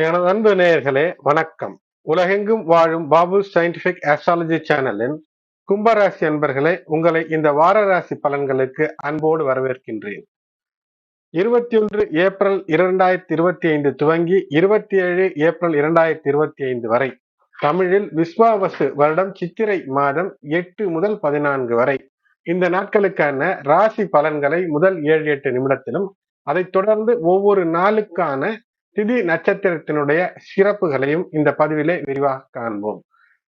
எனது அன்பு நேயர்களே வணக்கம். உலகெங்கும் வாழும் பாபு சயின்டிபிக் ஆஸ்ட்ராலஜி சேனலின் கும்பராசி அன்பர்களே உங்களை இந்த வார ராசி பலன்களுக்கு அன்போடு வரவேற்கின்றேன். இருபத்தி ஒன்று ஏப்ரல் இரண்டாயிரத்தி இருபத்தி ஐந்து துவங்கி இருபத்தி ஏழு ஏப்ரல் இரண்டாயிரத்தி இருபத்தி ஐந்து வரை தமிழில் விஸ்வாவசு வருடம் சித்திரை மாதம் எட்டு முதல் பதினான்கு வரை. இந்த நாட்களுக்கான ராசி பலன்களை முதல் ஏழு எட்டு நிமிடத்திலும் அதைத் தொடர்ந்து ஒவ்வொரு நாளுக்கான திதி நட்சத்திரத்தினுடைய சிறப்புகளையும் இந்த பதிவிலே விரிவாக காண்போம்.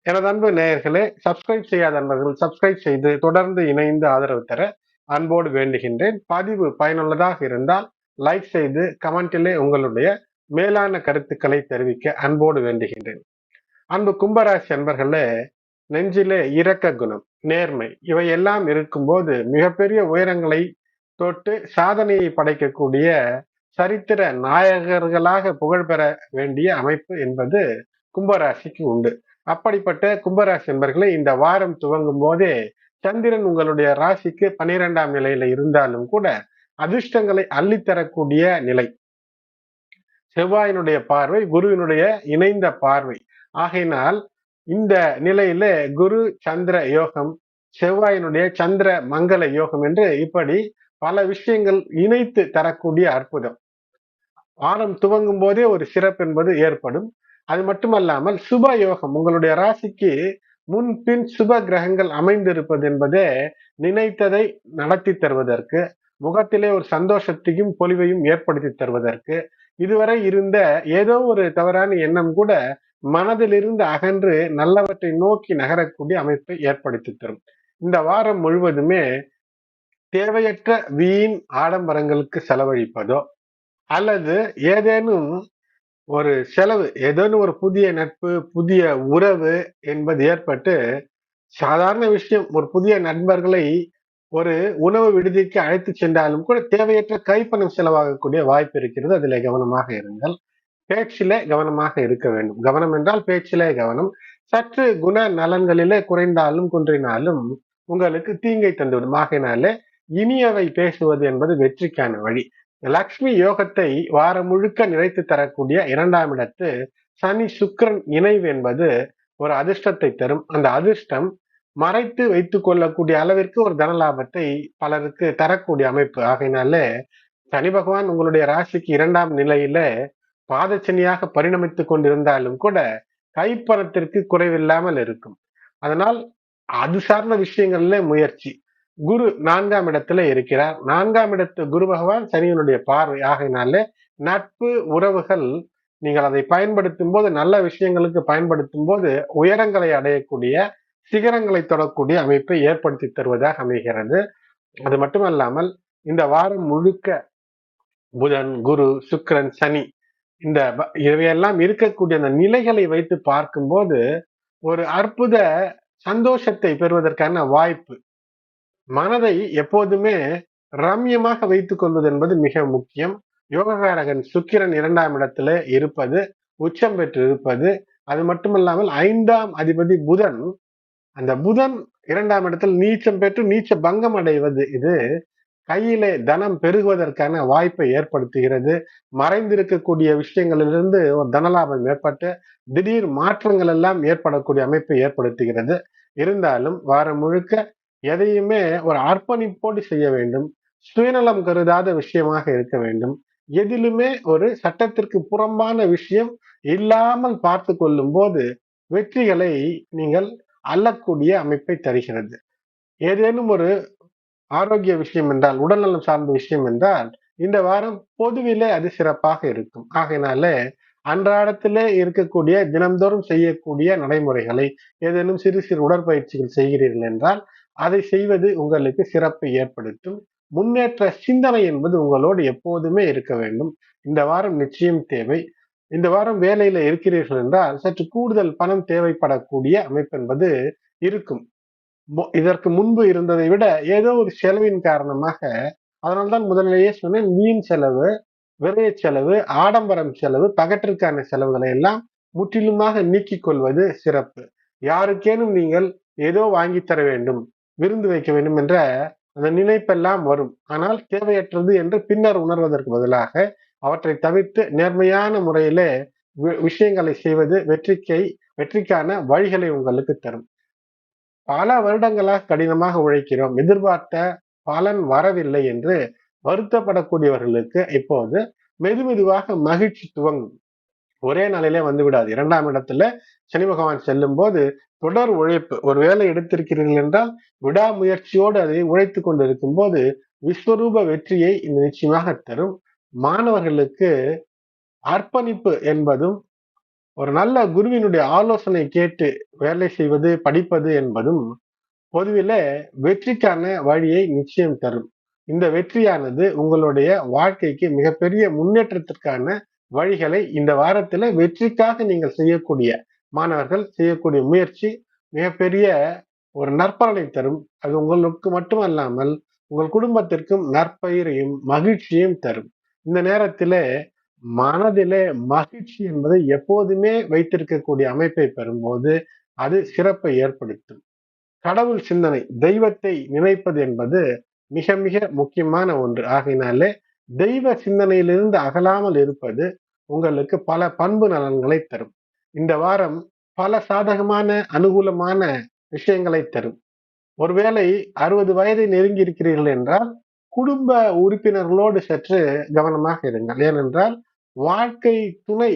எனது அன்பு நேயர்களே சப்ஸ்கிரைப் செய்யாத அன்பர்கள் சப்ஸ்கிரைப் செய்து தொடர்ந்து இணைந்து ஆதரவு தர அன்போடு வேண்டுகின்றேன். பதிவு பயனுள்ளதாக இருந்தால் லைக் செய்து கமெண்டிலே உங்களுடைய மேலான கருத்துக்களை தெரிவிக்க அன்போடு வேண்டுகின்றேன். அன்பு கும்பராசி அன்பர்களே நெஞ்சிலே இரக்க குணம் நேர்மை இவை எல்லாம் இருக்கும்போது மிகப்பெரிய உயரங்களை தொட்டு சாதனையை படைக்கக்கூடிய சரித்திர நாயகர்களாக புகழ் பெற வேண்டிய அமைப்பு என்பது கும்பராசிக்கு உண்டு. அப்படிப்பட்ட கும்பராசி என்பர்களை இந்த வாரம் துவங்கும் போதே சந்திரன் உங்களுடைய ராசிக்கு பனிரெண்டாம் நிலையில இருந்தாலும் கூட அதிர்ஷ்டங்களை அள்ளித்தரக்கூடிய நிலை. செவ்வாயினுடைய பார்வை குருவினுடைய இணைந்த பார்வை. ஆகையினால் இந்த நிலையில குரு சந்திர யோகம் செவ்வாயினுடைய சந்திர மங்கள யோகம் என்று இப்படி பல விஷயங்கள் இணைத்து தரக்கூடிய அற்புதம். வாரம் துவங்கும் போதே ஒரு சிறப்பு என்பது ஏற்படும். அது மட்டுமல்லாமல் சுப யோகம் உங்களுடைய ராசிக்கு முன்பின் சுப கிரகங்கள் அமைந்திருப்பது என்பதே நினைத்ததை நடத்தி தருவதற்கு முகத்திலே ஒரு சந்தோஷத்தையும் பொலிவையும் ஏற்படுத்தி தருவதற்கு இதுவரை இருந்த ஏதோ ஒரு தவறான எண்ணம் கூட மனதிலிருந்து அகன்று நல்லவற்றை நோக்கி நகரக்கூடிய அமைப்பை ஏற்படுத்தி தரும். இந்த வாரம் முழுவதுமே தேவையற்ற வீண் ஆடம்பரங்களுக்கு செலவழிப்பதோ அல்லது ஏதேனும் ஒரு செலவு ஏதேனும் ஒரு புதிய நட்பு புதிய உறவு என்பது ஏற்பட்டு சாதாரண விஷயம் ஒரு புதிய நண்பர்களை ஒரு உணவு விடுதிக்கு அழைத்து சென்றாலும் கூட தேவையற்ற கைப்பணம் செலவாகக்கூடிய வாய்ப்பு இருக்கிறது. அதில் கவனமாக இருங்கள். பேச்சிலே கவனமாக இருக்க வேண்டும். கவனம் என்றால் பேச்சிலே கவனம். சற்று குண நலன்களிலே குறைந்தாலும் குன்றினாலும் உங்களுக்கு தீங்கை தந்துவிடும். ஆகையினாலே இனியவை பேசுவது என்பது வெற்றிக்கான வழி. லக்ஷ்மி யோகத்தை வாரம் முழுக்க நிறைத்து தரக்கூடிய இரண்டாம் இடத்து சனி சுக்கரன் இணைவு என்பது ஒரு அதிர்ஷ்டத்தை தரும். அந்த அதிர்ஷ்டம் மறைத்து வைத்துக் கொள்ளக்கூடிய அளவிற்கு ஒரு தன லாபத்தை பலருக்கு தரக்கூடிய அமைப்பு. ஆகையினாலே சனி பகவான் உங்களுடைய ராசிக்கு இரண்டாம் நிலையில பாதச்சனியாக பரிணமித்து கொண்டிருந்தாலும் கூட கைப்பணத்திற்கு குறைவில்லாமல் இருக்கும். அதனால் அது சார்ந்த விஷயங்கள்ல முயற்சி. குரு நான்காம் இடத்துல இருக்கிறார். நான்காம் இடத்து குரு பகவான் சனியனுடைய பார்வை. ஆகையினாலே நட்பு உறவுகள் நீங்கள் அதை பயன்படுத்தும் போது நல்ல விஷயங்களுக்கு பயன்படுத்தும் போது உயரங்களை அடையக்கூடிய சிகரங்களை தொடக்கூடிய அமைப்பை ஏற்படுத்தி தருவதாக அமைகிறது. அது மட்டுமல்லாமல் இந்த வாரம் முழுக்க புதன் குரு சுக்கரன் சனி இந்த இவையெல்லாம் இருக்கக்கூடிய அந்த நிலைகளை வைத்து பார்க்கும்போது ஒரு அற்புத சந்தோஷத்தை பெறுவதற்கான வாய்ப்பு மனதை எப்போதுமே ரம்யமாக வைத்துக் கொள்வது என்பது மிக முக்கியம். யோககாரகன் சுக்கிரன் இரண்டாம் இடத்துல இருப்பது உச்சம் பெற்று இருப்பது அது மட்டுமல்லாமல் ஐந்தாம் அதிபதி புதன் அந்த புதன் இரண்டாம் இடத்தில் நீச்சம் பெற்று நீச்ச பங்கம் அடைவது. இது கையிலே தனம் பெருகுவதற்கான வாய்ப்பை ஏற்படுத்துகிறது. மறைந்திருக்கக்கூடிய விஷயங்களிலிருந்து ஒரு தனலாபம் ஏற்பட்டு திடீர் மாற்றங்கள் எல்லாம் ஏற்படக்கூடிய அமைப்பை ஏற்படுத்துகிறது. இருந்தாலும் வாரம் முழுக்க எதையுமே ஒரு அர்ப்பணிப்போடு செய்ய வேண்டும் சுயநலம் கருதாத விஷயமாக இருக்க வேண்டும். எதிலுமே ஒரு சட்டத்திற்கு புறம்பான விஷயம் இல்லாமல் பார்த்து கொள்ளும் போது வெற்றிகளை நீங்கள் அள்ளக்கூடிய அமைப்பை தருகிறது. ஏதேனும் ஒரு ஆரோக்கிய விஷயம் என்றால் உடல்நலம் சார்ந்த விஷயம் என்றால் இந்த வாரம் பொதுவிலே அது சிறப்பாக இருக்கும். ஆகையினாலே அன்றாடத்திலே இருக்கக்கூடிய தினந்தோறும் செய்யக்கூடிய நடைமுறைகளை ஏதேனும் சிறு சிறு உடற்பயிற்சிகள் செய்கிறீர்கள் என்றால் அதை செய்வது உங்களுக்கு சிறப்பை ஏற்படுத்தும். முன்னேற்ற சிந்தனை என்பது உங்களோடு எப்போதுமே இருக்க வேண்டும். இந்த வாரம் நிச்சயம் தேவை. இந்த வாரம் வேலையில இருக்கிறீர்கள் என்றால் சற்று கூடுதல் பணம் தேவைப்படக்கூடிய அமைப்பு என்பது இருக்கும். இதற்கு முன்பு இருந்ததை விட ஏதோ ஒரு செலவின் காரணமாக அதனால்தான் முதலிலேயே சொன்னேன் வீண் செலவு விரைய செலவு ஆடம்பரம் செலவு பகற்றிற்கான செலவுகளை எல்லாம் முற்றிலுமாக நீக்கிக் கொள்வது சிறப்பு. யாருக்கேனும் நீங்கள் ஏதோ வாங்கி தர வேண்டும் விருந்து வைக்க வேண்டும் என்ற அந்த நினைப்பெல்லாம் வரும். ஆனால் தேவையற்றது என்று பின்னர் உணர்வதற்கு பதிலாக அவற்றை தவிர்த்து நேர்மையான முறையிலே வி- விஷயங்களை செய்வது வெற்றிக்கை வெற்றிக்கான வழிகளை உங்களுக்கு தரும். பல வருடங்களாக கடினமாக உழைக்கிறோம். எதிர்பார்த்த பலன் வரவில்லை என்று வருத்தப்படக்கூடியவர்களுக்கு இப்போது மெதுமெதுவாக மகிழ்ச்சி துவங்கும். ஒரே நாளிலே வந்து விடாது. இரண்டாம் இடத்துல சனி பகவான் செல்லும் போது தொடர் உழைப்பு. ஒரு வேலை எடுத்திருக்கிறீர்கள் என்றால் விடாமுயற்சியோடு அதை உழைத்து கொண்டிருக்கும் போது விஸ்வரூப வெற்றியை இந்த நிச்சயமாக தரும். மாணவர்களுக்கு அர்ப்பணிப்பு என்பதும் ஒரு நல்ல குருவினுடைய ஆலோசனை கேட்டு வேலை செய்வது படிப்பது என்பதும் பொதுவில வெற்றிக்கான வழியை நிச்சயம் தரும். இந்த வெற்றியானது உங்களுடைய வாழ்க்கைக்கு மிகப்பெரிய முன்னேற்றத்திற்கான வழிகளை இந்த வாரத்துல வெற்றிக்காக நீங்கள் செய்யக்கூடிய மாணவர்கள் செய்யக்கூடிய முயற்சி மிகப்பெரிய ஒரு நற்பலனை தரும். அது உங்களுக்கு மட்டுமல்லாமல் உங்கள் குடும்பத்திற்கும் நற்பயிரையும் மகிழ்ச்சியையும் தரும். இந்த நேரத்தில மனதிலே மகிழ்ச்சி என்பதை எப்போதுமே வைத்திருக்கக்கூடிய அமைப்பை பெறும்போது அது சிறப்பை ஏற்படுத்தும். கடவுள் சிந்தனை தெய்வத்தை நினைப்பது என்பது மிக மிக முக்கியமான ஒன்று. ஆகையினாலே தெய்வ சிந்தனையிலிருந்து அகலாமல் இருப்பது உங்களுக்கு பல பண்பு நலன்களை தரும். இந்த வாரம் பல சாதகமான அனுகூலமான விஷயங்களை தரும். ஒருவேளை அறுபது வயதை நெருங்கி இருக்கிறீர்கள் என்றால் குடும்ப உறுப்பினர்களோடு சற்று கவனமாக இருங்கள். ஏனென்றால் வாழ்க்கை துணை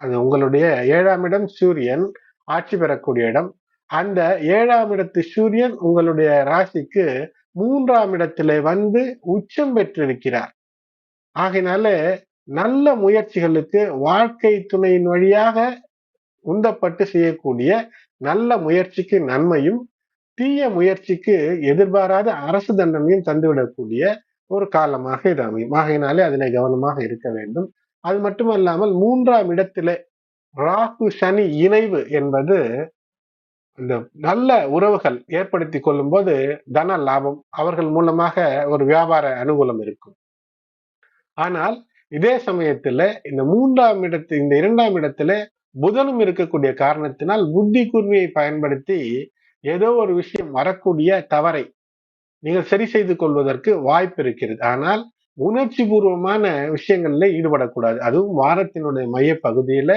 அது உங்களுடைய ஏழாம் இடம் சூரியன் ஆட்சி பெறக்கூடிய இடம். அந்த ஏழாம் இடத்து சூரியன் உங்களுடைய ராசிக்கு மூன்றாம் இடத்திலே வந்து உச்சம் பெற்றிருக்கிறார். ஆகையினால நல்ல முயற்சிகளுக்கு வாழ்க்கை துணையின் வழியாக உந்தப்பட்டு செய்யக்கூடிய நல்ல முயற்சிக்கு நன்மையும் தீய முயற்சிக்கு எதிர்பாராத அரசு தண்டனையும் தந்துவிடக்கூடிய ஒரு காலமாக இது அமையும். ஆகையினாலே அதனை கவனமாக இருக்க வேண்டும். அது மட்டுமல்லாமல் மூன்றாம் இடத்திலே ராகு சனி இணைவு என்பது இந்த நல்ல உறவுகள் ஏற்படுத்தி கொள்ளும் போது தன லாபம் அவர்கள் மூலமாக ஒரு வியாபார அனுகூலம் இருக்கும். ஆனால் இதே சமயத்துல இந்த மூன்றாம் இடத்து இந்த இரண்டாம் இடத்துல புதனும் இருக்கக்கூடிய காரணத்தினால் புத்தி கூர்மையை பயன்படுத்தி ஏதோ ஒரு விஷயம் வரக்கூடிய தவறை நீங்கள் சரி செய்து கொள்வதற்கு வாய்ப்பு இருக்கிறது. ஆனால் உணர்ச்சி பூர்வமான விஷயங்கள்ல ஈடுபடக்கூடாது. அதுவும் வாரத்தினுடைய மைய பகுதியில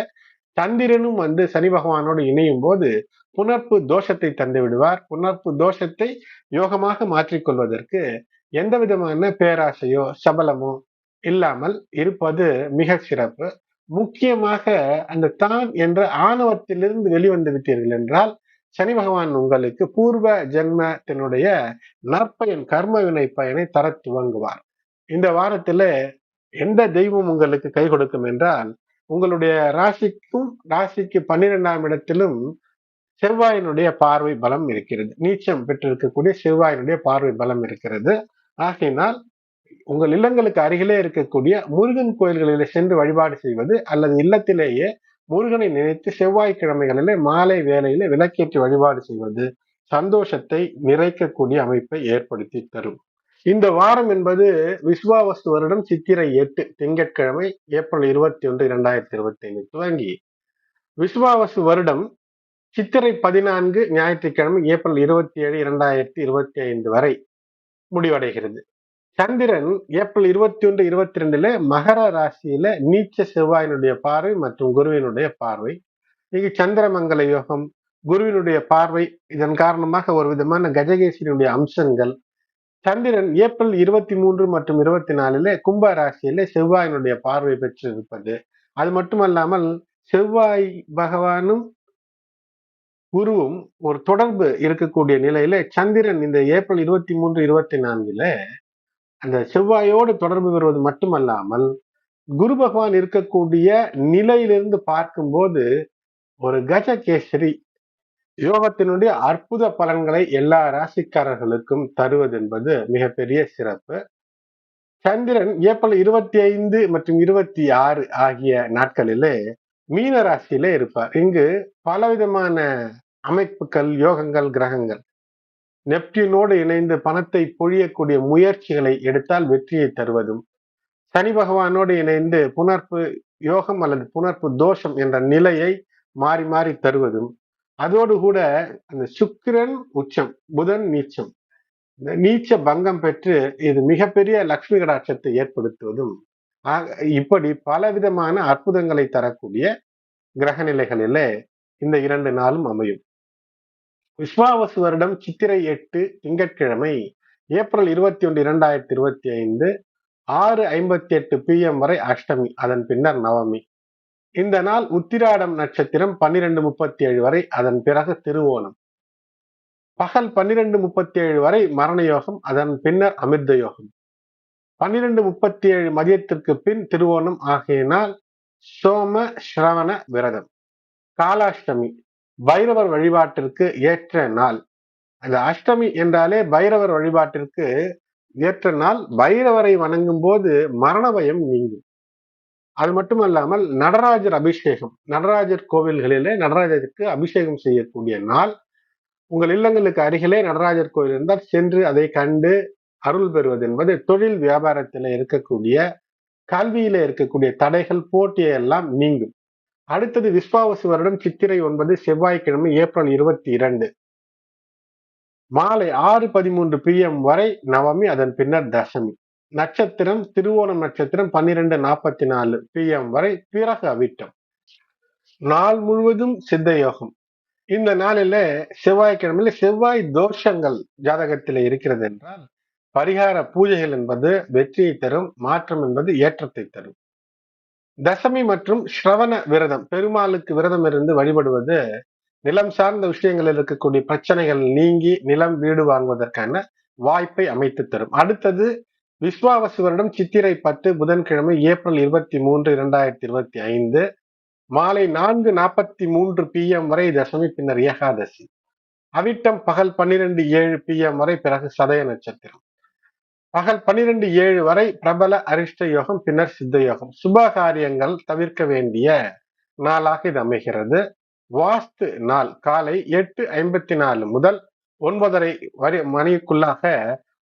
சந்திரனும் வந்து சனி பகவானோடு இணையும் போது புணர்ப்பு தோஷத்தை தந்து விடுவார். புணர்ப்பு தோஷத்தை யோகமாக மாற்றிக்கொள்வதற்கு எந்த விதமான பேராசையோ சபலமோ இல்லாமல் இருப்பது மிக சிறப்பு. முக்கியமாக அந்த தான் என்ற ஆணவத்திலிருந்து வெளிவந்து விட்டீர்கள் என்றால் சனி பகவான் உங்களுக்கு பூர்வ ஜென்மத்தினுடைய நற்பயன் கர்ம வினை பயனை தர துவங்குவார். இந்த வாரத்துல எந்த தெய்வம் உங்களுக்கு கை கொடுக்கும் என்றால் உங்களுடைய ராசிக்கும் ராசிக்கு பன்னிரெண்டாம் இடத்திலும் செவ்வாயினுடைய பார்வை பலம் இருக்கிறது. நீச்சம் பெற்றிருக்கக்கூடிய செவ்வாயினுடைய பார்வை பலம் இருக்கிறது. ஆகையினால் உங்கள் இல்லங்களுக்கு அருகிலே இருக்கக்கூடிய முருகன் கோயில்களிலே சென்று வழிபாடு செய்வது அல்லது இல்லத்திலேயே முருகனை நினைத்து செவ்வாய்க்கிழமைகளிலே மாலை வேளையில விளக்கேற்றி வழிபாடு செய்வது சந்தோஷத்தை நிறைக்கக்கூடிய அமைப்பை ஏற்படுத்தி தரும். இந்த வாரம் என்பது விஸ்வாவசு வருடம் சித்திரை எட்டு திங்கட்கிழமை ஏப்ரல் இருபத்தி ஒன்று இரண்டாயிரத்தி இருபத்தி ஐந்து துவங்கி விஸ்வாவசு வருடம் சித்திரை பதினான்கு ஞாயிற்றுக்கிழமை ஏப்ரல் இருபத்தி ஏழு இரண்டாயிரத்தி இருபத்தி ஐந்து வரை முடிவடைகிறது. சந்திரன் ஏப்ரல் இருபத்தி ஒன்று இருபத்தி ரெண்டுல மகர ராசியில நீச்ச செவ்வாயினுடைய பார்வை மற்றும் குருவினுடைய பார்வை. இங்கு சந்திரமங்கல யோகம் குருவினுடைய பார்வை இதன் காரணமாக ஒரு விதமான கஜகேசனுடைய அம்சங்கள். சந்திரன் ஏப்ரல் இருபத்தி மூன்று மற்றும் இருபத்தி நாலுல கும்ப ராசியில செவ்வாயினுடைய பார்வை பெற்றிருப்பது. அது மட்டுமல்லாமல் செவ்வாய் பகவானும் குருவும் ஒரு தொடர்பு இருக்கக்கூடிய நிலையில சந்திரன் இந்த ஏப்ரல் இருபத்தி மூன்று இருபத்தி நான்குல அந்த செவ்வாயோடு தொடர்பு பெறுவது மட்டுமல்லாமல் குரு பகவான் இருக்கக்கூடிய நிலையிலிருந்து பார்க்கும்போது ஒரு கஜகேசரி யோகத்தினுடைய அற்புத பலன்களை எல்லா ராசிக்காரர்களுக்கும் தருவது என்பது மிகப்பெரிய சிறப்பு. சந்திரன் ஏப்ரல் இருபத்தி ஐந்து மற்றும் இருபத்தி ஆறு ஆகிய நாட்களிலே மீன ராசியில இருப்பார். இங்கு பலவிதமான அமைப்புகள் யோகங்கள் கிரகங்கள். நெப்டியூனோடு இணைந்து பணத்தை பொழியக்கூடிய முயற்சிகளை எடுத்தால் வெற்றியை தருவதும் சனி பகவானோடு இணைந்து புணர்ப்பு யோகம் அல்லது புணர்ப்பு தோஷம் என்ற நிலையை மாறி மாறி தருவதும் அதோடு கூட அந்த சுக்கிரன் உச்சம் புதன் நீச்சம். இந்த நீச்ச பங்கம் பெற்று இது மிகப்பெரிய லக்ஷ்மி கடாட்சத்தை ஏற்படுத்துவதும் இப்படி பலவிதமான அற்புதங்களை தரக்கூடிய கிரக நிலைகளிலே இந்த இரண்டு நாளும் அமையும். விஸ்வாவசு வருடம் சித்திரை எட்டு திங்கட்கிழமை ஏப்ரல் இருபத்தி ஒன்று இரண்டாயிரத்தி இருபத்தி ஐந்து ஆறு ஐம்பத்தி எட்டு பிஎம் வரை அஷ்டமி அதன் பின்னர் நவமி. இந்த நாள் உத்திராடம் நட்சத்திரம் பன்னிரெண்டு முப்பத்தி ஏழு வரை அதன் பிறகு திருவோணம். பகல் பன்னிரெண்டு முப்பத்தி ஏழு வரை மரண யோகம் அதன் பின்னர் அமிர்த யோகம் பன்னிரெண்டு முப்பத்தி ஏழு மதியத்திற்கு பின் திருவோணம் ஆகிய நாள் சோம ஸ்ரவண விரதம். காலாஷ்டமி பைரவர் வழிபாட்டிற்கு ஏற்ற நாள். அந்த அஷ்டமி என்றாலே பைரவர் வழிபாட்டிற்கு ஏற்ற நாள். பைரவரை வணங்கும் போது மரண பயம் நீங்கும். அது மட்டுமல்லாமல் நடராஜர் அபிஷேகம். நடராஜர் கோவில்களிலே நடராஜருக்கு அபிஷேகம் செய்யக்கூடிய நாள். உங்கள் இல்லங்களுக்கு அருகிலே நடராஜர் கோவில் இருந்தால் சென்று அதை கண்டு அருள் பெறுவது என்பது தொழில் வியாபாரத்தில் இருக்கக்கூடிய கல்வியில இருக்கக்கூடிய தடைகள் போட்டியெல்லாம் நீங்கும். அடுத்தது விஸ்வாவசு வருடம் சித்திரை ஒன்பது செவ்வாய்க்கிழமை ஏப்ரல் இருபத்தி இரண்டு. மாலை ஆறு பதிமூன்று பிஎம் வரை நவமி அதன் பின்னர் தசமி. நட்சத்திரம் திருவோணம் நட்சத்திரம் பன்னிரெண்டு நாற்பத்தி நாலு பிஎம் வரை பிறகு அவிட்டம். நாள் முழுவதும் சித்த யோகம். இந்த நாளில செவ்வாய்க்கிழமையில செவ்வாய் தோஷங்கள் ஜாதகத்தில் இருக்கிறது என்றால் பரிகார பூஜைகள் என்பது வெற்றியை தரும் மாற்றம் என்பது ஏற்றத்தை தரும். தசமி மற்றும் ஸ்ரவண விரதம் பெருமாளுக்கு விரதம் இருந்து வழிபடுவது நிலம் சார்ந்த விஷயங்களில் இருக்கக்கூடிய பிரச்சனைகள் நீங்கி நிலம் வீடு வாங்குவதற்கான வாய்ப்பை அமைத்து தரும். அடுத்தது விஸ்வாவசு வருடம் சித்திரை பத்து புதன்கிழமை ஏப்ரல் இருபத்தி மூன்று இரண்டாயிரத்தி இருபத்தி ஐந்து மாலை நான்கு நாற்பத்தி மூன்று பிஎம் வரை தசமி பின்னர் ஏகாதசி. அவிட்டம் பகல் பன்னிரெண்டு ஏழு பிஎம் வரை பிறகு சதய நட்சத்திரம். பகல் பன்னிரெண்டு ஏழு வரை பிரபல அரிஷ்ட யோகம் பின்னர் சித்த யோகம். சுப காரியங்கள் தவிர்க்க வேண்டிய நாளாக இது அமைகிறது. வாஸ்து நாள் காலை எட்டு ஐம்பத்தி நாலு முதல் ஒன்பதரை வரை மணிக்குள்ளாக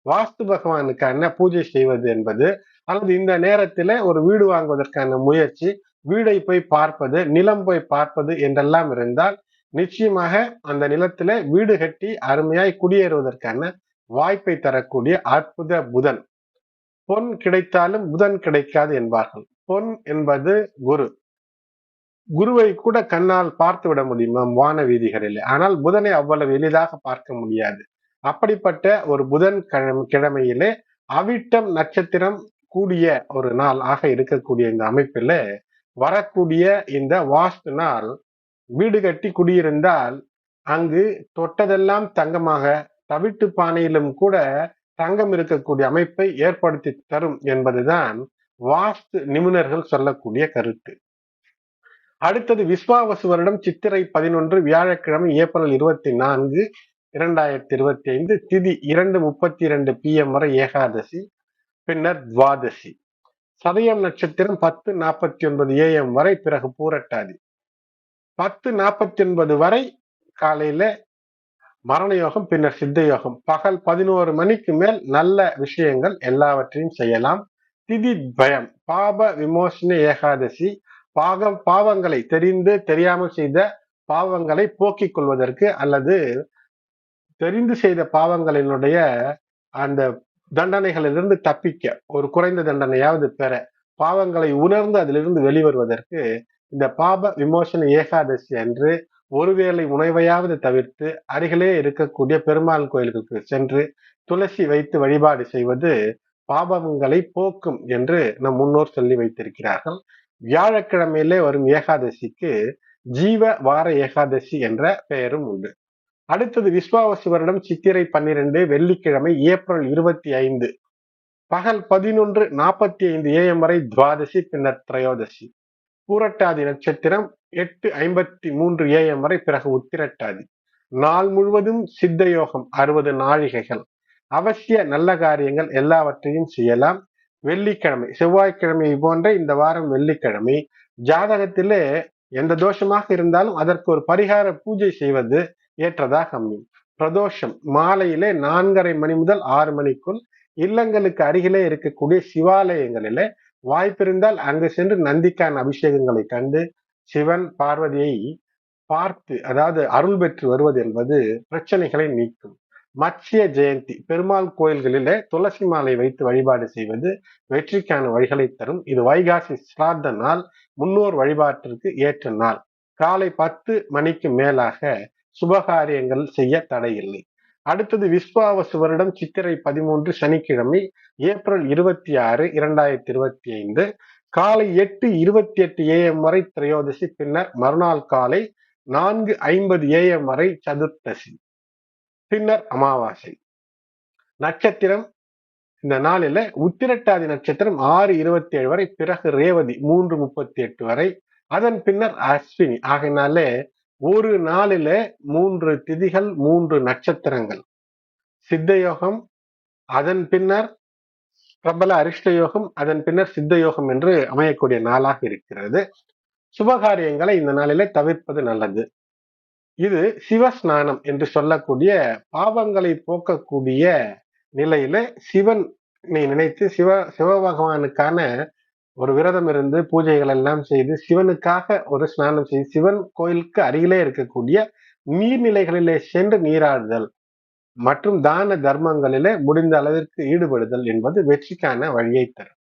வாஸ்து பகவானுக்கான பூஜை செய்வது என்பது அல்லது இந்த நேரத்துல ஒரு வீடு வாங்குவதற்கான முயற்சி வீடை போய் பார்ப்பது நிலம் போய் பார்ப்பது என்றெல்லாம் இருந்தால் நிச்சயமாக அந்த நிலத்துல வீடு கட்டி அருமையாய் குடியேறுவதற்கான வாய்ப்பை தரக்கூடிய அற்புத புதன். பொன் கிடைத்தாலும் புதன் கிடைக்காது என்பார்கள். பொன் என்பது குரு. குருவை கூட கண்ணால் பார்த்து விட முடியுமா? வான வீதிகளில் ஆனால் புதனை அவ்வளவு எளிதாக பார்க்க முடியாது. அப்படிப்பட்ட ஒரு புதன் கிழமையிலே அவிட்டம் நட்சத்திரம் கூடிய ஒரு நாள் ஆக இருக்கக்கூடிய இந்த அமைப்பில் வரக்கூடிய இந்த வாஸ்து நாள் வீடு கட்டி குடியிருந்தால் அங்கு தொட்டதெல்லாம் தங்கமாக தவிட்டு பானையிலும் கூட தங்கம் இருக்கக்கூடிய அமைப்பை ஏற்படுத்தி தரும் என்பதுதான் வாஸ்து நிபுணர்கள் சொல்லக்கூடிய கருத்து. அடுத்தது விஸ்வாவசு வருடம் சித்திரை பதினொன்று வியாழக்கிழமை ஏப்ரல் இருபத்தி நான்கு இரண்டாயிரத்தி இருபத்தி ஐந்து திதி இரண்டு முப்பத்தி இரண்டு பிஎம் வரை ஏகாதசி பின்னர் துவாதசி. சதயம் நட்சத்திரம் பத்து நாற்பத்தி ஒன்பது ஏஎம் வரை பிறகு பூரட்டாதி. பத்து நாற்பத்தி ஒன்பது வரை காலையில மரண யோகம் பின்னர் சித்த யோகம் பகல் பதினோரு மணிக்கு மேல் நல்ல விஷயங்கள் எல்லாவற்றையும் செய்யலாம். திதி பயம். பாப விமோசன ஏகாதசி. பாகம் பாவங்களை தெரிந்து தெரியாமல் செய்த பாவங்களை போக்கிக் கொள்வதற்கு அல்லது தெரிந்து செய்த பாவங்களினுடைய அந்த தண்டனைகளிலிருந்து தப்பிக்க ஒரு குறைந்த தண்டனையாவது பெற பாவங்களை உணர்ந்து அதிலிருந்து வெளிவருவதற்கு இந்த பாப விமோசன ஏகாதசி அன்று ஒருவேளை உணவையாவது தவிர்த்து அருகிலே இருக்கக்கூடிய பெருமாள் கோயில்களுக்கு சென்று துளசி வைத்து வழிபாடு செய்வது பாபங்களை போக்கும் என்று நம் முன்னோர் சொல்லி வைத்திருக்கிறார்கள். வியாழக்கிழமையிலே வரும் ஏகாதசிக்கு ஜீவ வார ஏகாதசி என்ற பெயரும் உண்டு. அடுத்தது விஸ்வாவசி வருடம் சித்திரை பன்னிரண்டு வெள்ளிக்கிழமை ஏப்ரல் இருபத்தி ஐந்து. பகல் பதினொன்று நாற்பத்தி ஐந்து ஏஎம் வரை துவாதசி பின்னர் திரையோதசி. பூரட்டாதி நட்சத்திரம் எட்டு ஐம்பத்தி மூன்று ஏஎம் வரை பிறகு உத்திரட்டாதி. நாள் முழுவதும் சித்த யோகம் அறுபது நாழிகைகள். அவசிய நல்ல காரியங்கள் எல்லாவற்றையும் செய்யலாம். வெள்ளிக்கிழமை செவ்வாய்க்கிழமை போன்ற இந்த வாரம் வெள்ளிக்கிழமை ஜாதகத்திலே எந்த தோஷமாக இருந்தாலும் அதற்கு ஒரு பரிகார பூஜை செய்வது ஏற்றதாக அமையும். பிரதோஷம் மாலையிலே நான்கரை மணி முதல் ஆறு மணிக்குள் இல்லங்களுக்கு அருகிலே இருக்கக்கூடிய சிவாலயங்களிலே வாய்ப்பிருந்தால் அங்கு சென்று நந்திக்கான் அபிஷேகங்களை கண்டு சிவன் பார்வதியை பார்த்து அதாவது அருள் பெற்று வருவது என்பது பிரச்சனைகளை நீக்கும். மச்சிய ஜெயந்தி பெருமாள் கோயில்களிலே துளசி மாலை வைத்து வழிபாடு செய்வது வெற்றிக்கான வழிகளை தரும். இது வைகாசி சிரார்த்த நாள் முன்னோர் வழிபாட்டிற்கு ஏற்ற நாள். காலை பத்து மணிக்கு மேலாக சுபகாரியங்கள் செய்ய தடையில்லை. அடுத்தது விஸ்வாவசு வருடம் சித்திரை பதிமூன்று சனிக்கிழமை ஏப்ரல் இருபத்தி ஆறு இரண்டாயிரத்தி இருபத்தி ஐந்து காலை எட்டு இருபத்தி எட்டு ஏஎம் வரை திரையோதசி பின்னர் மறுநாள் காலை நான்கு ஐம்பது ஏஎம் வரை சதுர்த்தசி பின்னர் அமாவாசை. நட்சத்திரம் இந்த நாளில உத்திரட்டாதி நட்சத்திரம் ஆறு இருபத்தி ஏழு வரை பிறகு ரேவதி மூன்று முப்பத்தி எட்டு வரை அதன் பின்னர் அஸ்வினி. ஆகினாலே ஒரு நாளில மூன்று திதிகள் மூன்று நட்சத்திரங்கள். சித்த யோகம் அதன் பின்னர் பிரபல அரிஷ்ட யோகம் அதன் பின்னர் சித்த யோகம் என்று அமையக்கூடிய நாளாக இருக்கிறது. சுபகாரியங்களை இந்த நாளிலே தவிர்ப்பது நல்லது. இது சிவஸ்நானம் என்று சொல்லக்கூடிய பாவங்களை போக்கக்கூடிய நிலையில சிவன் நீ நினைத்து சிவ சிவ பகவானுக்கான ஒரு விரதம் இருந்து பூஜைகள் எல்லாம் செய்து சிவனுக்காக ஒரு ஸ்நானம் செய்து சிவன் கோயிலுக்கு அருகிலே இருக்கக்கூடிய நீர்நிலைகளிலே சென்று நீராடுதல் மற்றும் தான தர்மங்களிலே முடிந்த அளவிற்கு ஈடுபடுதல் என்பது வெற்றிக்கான வழியை தரும்.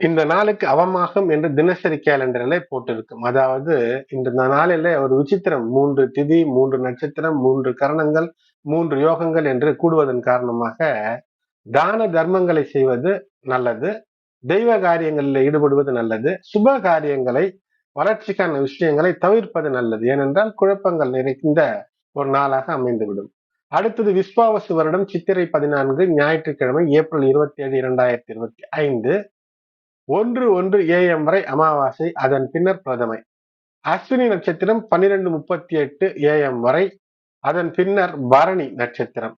இந்த நாளுக்கு அவமாகம் என்று தினசரி கேலண்டரிலே போட்டிருக்கும். அதாவது இந்த நாளிலே ஒரு விசித்திரம் மூன்று திதி மூன்று நட்சத்திரம் மூன்று கரணங்கள் மூன்று யோகங்கள் என்று கூடுவதன் காரணமாக தான தர்மங்களை செய்வது நல்லது. தெய்வ காரியங்களில் ஈடுபடுவது நல்லது. சுப காரியங்களை வளர்ச்சிக்கான விஷயங்களை தவிர்ப்பது நல்லது. ஏனென்றால் குழப்பங்கள் நிறைந்த ஒரு நாளாக அமைந்துவிடும். அடுத்தது விஸ்வாவசு வருடம் சித்திரை பதினான்கு ஞாயிற்றுக்கிழமை ஏப்ரல் இருபத்தி ஏழு இரண்டாயிரத்தி இருபத்தி ஐந்து ஒன்று ஒன்று ஏஎம் வரை அமாவாசை அதன் பின்னர் பிரதமை. அஸ்வினி நட்சத்திரம் பன்னிரெண்டு முப்பத்தி எட்டு ஏஎம் வரை அதன் பின்னர் பரணி நட்சத்திரம்.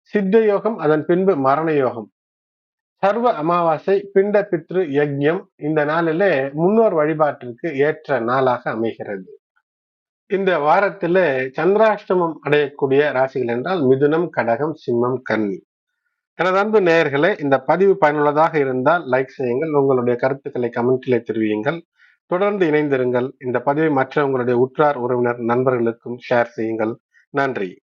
சித்த யோகம் அதன் பின்பு மரண யோகம். சர்வ அமாவாசை பிண்ட பித்ரு யஜ்யம் இந்த நாளிலே முன்னோர் வழிபாட்டிற்கு ஏற்ற நாளாக அமைகிறது. இந்த வாரத்துல சந்திராஷ்டமம் அடையக்கூடிய ராசிகள் என்றால் மிதுனம் கடகம் சிம்மம் கன்னி. எனது அன்பு நேயர்களே இந்த பதிவு பயனுள்ளதாக இருந்தால் லைக் செய்யுங்கள் உங்களுடைய கருத்துக்களை கமெண்டிலே தெரிவியுங்கள். தொடர்ந்து இணைந்திருங்கள். இந்த பதிவை மற்ற உங்களுடைய உற்றார் உறவினர் நண்பர்களுக்கும் ஷேர் செய்யுங்கள். நன்றி.